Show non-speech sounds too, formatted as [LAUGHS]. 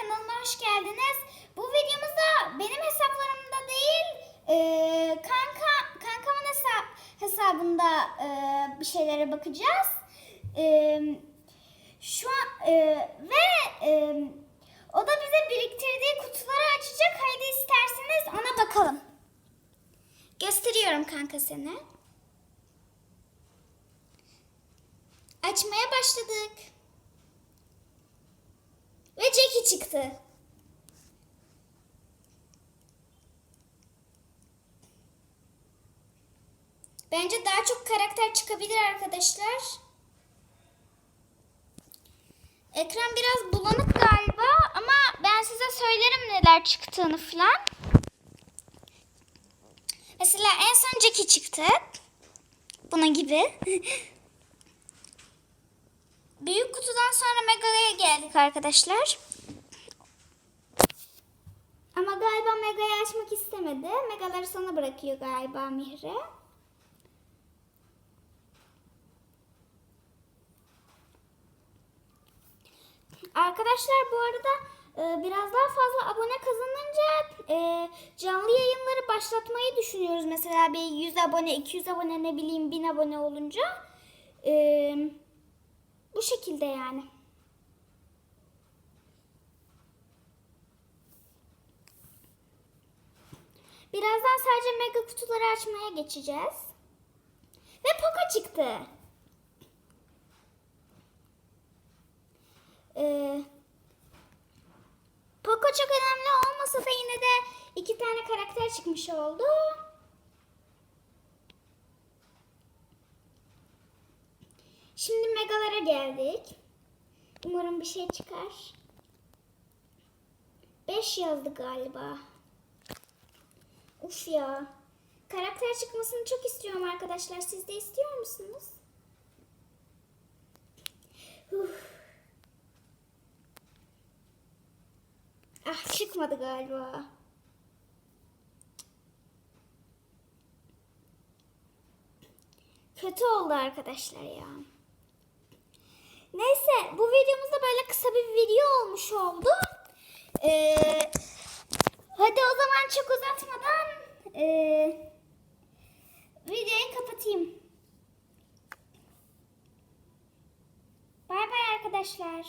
kanalıma hoş geldiniz. Bu videomuzda benim hesaplarımda değil, e, kanka kankamın hesap hesabında e, bir şeylere bakacağız. E, şu an e, ve e, o da bize biriktirdiği kutuları açacak. Haydi isterseniz ona bakalım. Gösteriyorum kanka seni. Açmaya başladık. Çıktı. Bence daha çok karakter çıkabilir arkadaşlar. Ekran biraz bulanık galiba ama ben size söylerim neler çıktığını falan. Mesela en son Jackie çıktı. Bunun gibi. [LAUGHS] Büyük kutudan sonra Mega'ya geldik arkadaşlar. Ama galiba Mega'yı açmak istemedi. Megaları sana bırakıyor galiba Mihre. Arkadaşlar bu arada e, biraz daha fazla abone kazanınca e, canlı yayınları başlatmayı düşünüyoruz. Mesela bir 100 abone, 200 abone ne bileyim 1000 abone olunca. E, bu şekilde yani. Birazdan sadece mega kutuları açmaya geçeceğiz. Ve Poco çıktı. Ee, Poco çok önemli olmasa da yine de iki tane karakter çıkmış oldu. Şimdi megalara geldik. Umarım bir şey çıkar. 5 yazdı galiba. Uf ya. Karakter çıkmasını çok istiyorum arkadaşlar. Siz de istiyor musunuz? Uf. Ah çıkmadı galiba. Kötü oldu arkadaşlar ya. Neyse bu videomuzda o zaman çok uzatmadan ee, videoyu kapatayım. Bay bay arkadaşlar.